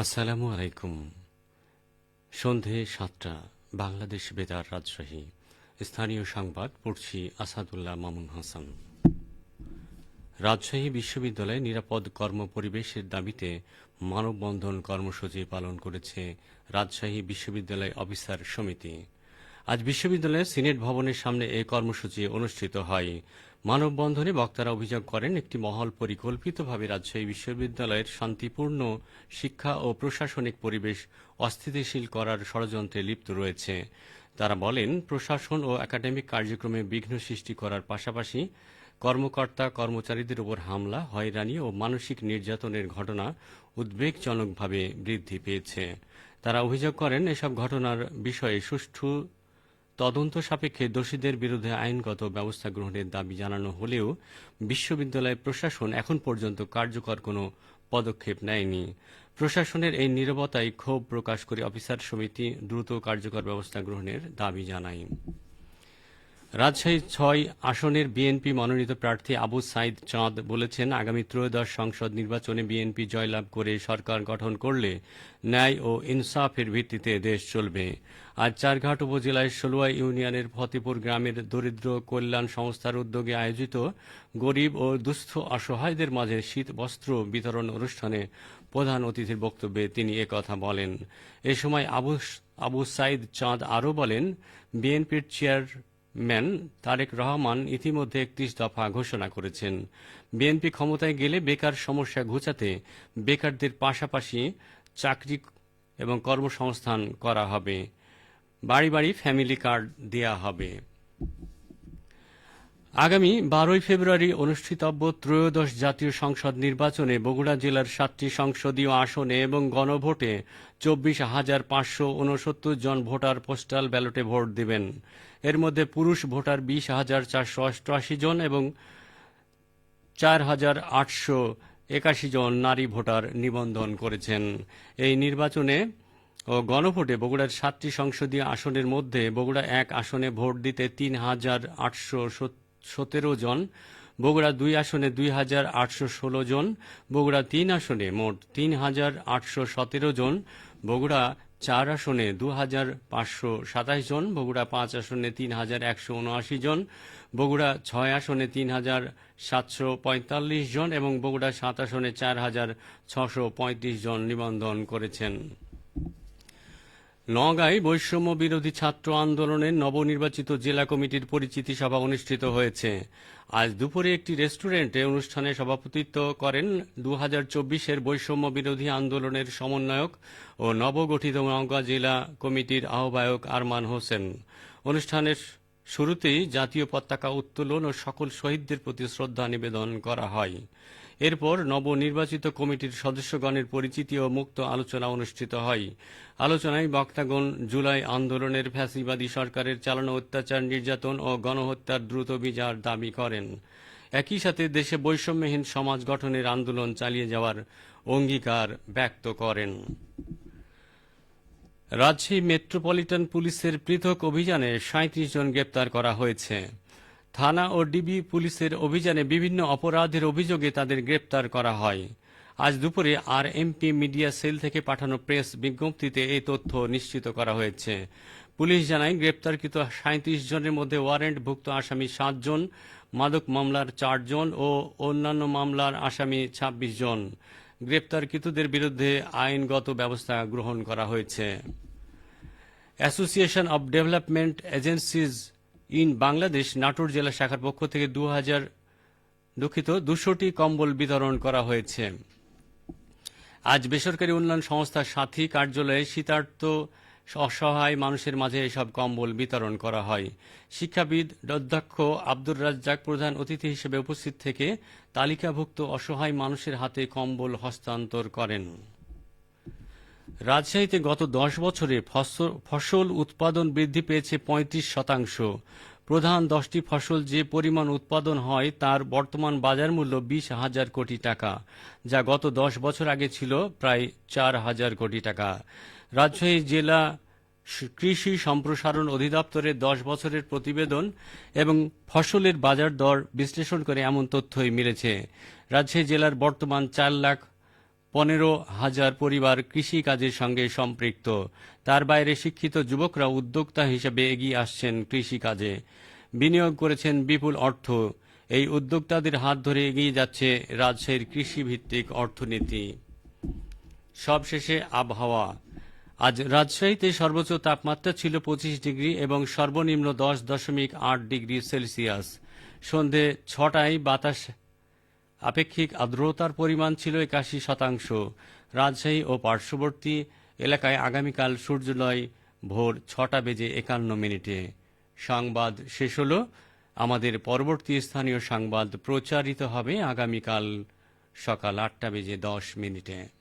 আসসালামু আলাইকুম। সন্ধে সাতটা, বাংলাদেশ বেতার রাজশাহী। স্থানীয় সংবাদ, পড়ছি আসাদুল্লাহ মামুন হাসান। রাজশাহী বিশ্ববিদ্যালয়ে নিরাপদ কর্মপরিবেশের দাবিতে মানববন্ধন কর্মসূচি পালন করেছে রাজশাহী বিশ্ববিদ্যালয় অফিসার সমিতি। আজ বিশ্ববিদ্যালয়ের সিনেট ভবনের সামনে এই কর্মসূচি অনুষ্ঠিত হয়। মানববন্ধনে বক্তারা অভিযোগ করেন, একটি মহল পরিকল্পিতভাবে রাজশাহী বিশ্ববিদ্যালয়ের শান্তিপূর্ণ শিক্ষা ও প্রশাসনিক পরিবেশ অস্থিতিশীল করার ষড়যন্ত্রে লিপ্ত রয়েছে। তারা বলেন, প্রশাসন ও একাডেমিক কার্যক্রমে বিঘ্ন সৃষ্টি করার পাশাপাশি কর্মকর্তা কর্মচারীদের উপর হামলা, হয়রানি ও মানসিক নির্যাতনের ঘটনা উদ্বেগজনকভাবে বৃদ্ধি পেয়েছে। তারা অভিযোগ করেন, এসব ঘটনার বিষয়ে সুষ্ঠু তদন্ত সাপেক্ষে দোষীদের বিরুদ্ধে আইনগত ব্যবস্থা গ্রহণের দাবি জানানো হলেও বিশ্ববিদ্যালয় প্রশাসন এখন পর্যন্ত কার্যকর কোনো পদক্ষেপ নেয়নি। প্রশাসনের এই নিরবতায় ক্ষোভ প্রকাশ করে অফিসার সমিতি দ্রুত কার্যকর ব্যবস্থা গ্রহণের দাবি জানায়। রাজশাহী ছয় আসনের বিএনপি মনোনীত প্রার্থী আবু সাইদ চাঁদ বলেছেন, আগামী ত্রয়োদশ সংসদ নির্বাচনে বিএনপি জয়লাভ করে সরকার গঠন করলে ন্যায় ও ইনসাফের ভিত্তিতে দেশ চলবে। আজ চারঘাট উপজেলায় ষোলোয়া ইউনিয়নের ফতেপুর গ্রামের দরিদ্র কল্যাণ সংস্থার উদ্যোগে আয়োজিত গরিব ও দুস্থ অসহায়দের মাঝে শীত বস্ত্র বিতরণ অনুষ্ঠানে প্রধান অতিথির বক্তব্যে তিনি একথা বলেন। এ সময় আবু আবু সাইদ চাঁদ আরও বলেন, বিএনপির চেয়ার ম্যান তারেক রহমান ইতিমধ্যে একত্রিশ দফা ঘোষণা করেছেন। বিএনপি ক্ষমতায় গেলে বেকার সমস্যা ঘুচাতে বেকারদের পাশাপাশি চাকরি এবং কর্মসংস্থান করা হবে। বাড়ি বাড়ি ফ্যামিলি কার্ড দেয়া হবে। আগামী বারোই ফেব্রুয়ারি অনুষ্ঠিতব্য ত্রয়োদশ জাতীয় সংসদ নির্বাচনে বগুড়া জেলার সাতটি সংসদীয় আসনে এবং গণভোটে চব্বিশ হাজার পাঁচশো উনসত্তর জন ভোটার পোস্টাল ব্যালটে ভোট দেবেন। এর মধ্যে পুরুষ ভোটার বিশ হাজার চারশো অষ্টআশি জন এবং চার হাজার আটশো একাশি জন নারী ভোটার নিবন্ধন করেছেন। এই নির্বাচনে ও গণভোটে বগুড়ার সাতটি সংসদীয় আসনের মধ্যে বগুড়া এক আসনে ভোট দিতে তিন হাজার আটশো সতেরো জন, বগুড়া দুই আসনে দুই হাজার আটশো ষোলো জন, বগুড়া তিন আসনে মোট তিন হাজার আটশো সতেরো জন, বগুড়া চার আসনে দু হাজার পাঁচশো সাতাশ জন, বগুড়া পাঁচ আসনে তিন হাজার একশো উনআশি জন, বগুড়া ছয় আসনে তিন হাজার সাতশো পঁয়তাল্লিশ জন এবং বগুড়া সাত আসনে চার হাজার ছশো পঁয়ত্রিশ জন নিবন্ধন করেছেন। নগাঁয় বৈষম্য বিরোধী ছাত্র আন্দোলনের নবনির্বাচিত জেলা কমিটির পরিচিতি সভা অনুষ্ঠিত হয়েছে। আজ দুপুরে একটি রেস্টুরেন্টে অনুষ্ঠানে সভাপতিত্ব করেন দু হাজার চব্বিশের বৈষম্য বিরোধী আন্দোলনের সমন্বয়ক ও নবগঠিত নওগাঁ জেলা কমিটির আহ্বায়ক আরমান হোসেন। অনুষ্ঠানের শুরুতেই জাতীয় পতাকা উত্তোলন ও সকল শহীদদের প্রতি শ্রদ্ধা নিবেদন করা হয়। এরপর নবনির্বাচিত কমিটির সদস্যগণের পরিচিতি ও মুক্ত আলোচনা অনুষ্ঠিত হয়। আলোচনায় বক্তাগণ জুলাই আন্দোলনের ফ্যাসিবাদী সরকারের চালানো অত্যাচার, নির্যাতন ও গণহত্যার দ্রুত বিচার দাবি করেন। একই সাথে দেশে বৈষম্যহীন সমাজ গঠনের আন্দোলন চালিয়ে যাওয়ার অঙ্গীকার ব্যক্ত করেন। রাজশাহী মেট্রোপলিটন পুলিশের পৃথক অভিযানে সাঁত্রিশ জন গ্রেপ্তার করা হয়েছে। থানা ও ডিবি পুলিশের অভিযানে বিভিন্ন অপরাধের অভিযোগে তাদের গ্রেপ্তার করা হয়। আজ দুপুরে আর এমপি মিডিয়া সেল থেকে পাঠানো প্রেস বিজ্ঞপ্তিতে এই তথ্য নিশ্চিত করা হয়েছে। পুলিশ জানায়, গ্রেপ্তারকৃত সাঁত্রিশ জনের মধ্যে ওয়ারেন্টভুক্ত আসামি সাতজন মাদক মামলার চারজন ও অন্যান্য মামলার আসামি ২৬ জন। গ্রেপ্তারকৃতদের বিরুদ্ধে আইনগত ব্যবস্থা গ্রহণ করা হয়েছে। Association of development agencies in Bangladesh Natore জেলা শাখার পক্ষ থেকে দু হাজার দুঃখিত দুশোটি কম্বল বিতরণ করা হয়েছে। আজ বেসরকারি উন্নয়ন সংস্থা সাথী কার্যালয়ে শীতার্থ অসহায় মানুষের মাঝে এসব কম্বল বিতরণ করা হয়। শিক্ষাবিদ অধ্যক্ষ আব্দুর রাজ্জাক প্রধান অতিথি হিসেবে উপস্থিত থেকে তালিকাভুক্ত অসহায় মানুষের হাতে কম্বল হস্তান্তর করেন। রাজশাহীতে গত দশ বছরে ফসল- উৎপাদন বৃদ্ধি পেয়েছে পঁয়ত্রিশ শতাংশ। প্রধান দশটি ফসল যে পরিমাণ উৎপাদন হয় তার বর্তমান বাজার মূল্য বিশ হাজার কোটি টাকা, যা গত দশ বছর আগে ছিল প্রায় চার হাজার কোটি টাকা। রাজশাহী জেলা কৃষি সম্প্রসারণ অধিদপ্তরের দশ বছরের প্রতিবেদন এবং ফসলের বাজার দর বিশ্লেষণ করে এমন তথ্যই মিলেছে। রাজশাহী জেলার বর্তমান চার লাখ পনেরো হাজার পরিবার কৃষি কাজের সঙ্গে সম্পৃক্ত। তার বাইরে শিক্ষিত যুবকরা উদ্যোক্তা হিসেবে এগিয়ে আসছেন কৃষি কাজে বিনিয়োগ করেছেন বিপুল অর্থ। এই উদ্যোক্তাদের হাত ধরে এগিয়ে যাচ্ছে রাজশাহীর কৃষিভিত্তিক অর্থনীতি। সবশেষে আবহাওয়া। আজ রাজশাহীতে সর্বোচ্চ তাপমাত্রা ছিল পঁচিশ ডিগ্রি এবং সর্বনিম্ন দশ দশমিক আট ডিগ্রি সেলসিয়াস। সন্ধে ছটায় বাতাস আপেক্ষিক আর্দ্রতার পরিমাণ ছিল একাশি শতাংশ। রাজশাহী ও পার্শ্ববর্তী এলাকায় আগামীকাল সূর্যোদয় ভোর ছটা বেজে একান্ন মিনিটে। সংবাদ শেষ হল। আমাদের পরবর্তী স্থানীয় সংবাদ প্রচারিত হবে আগামীকাল সকাল আটটা বেজে দশ মিনিটে।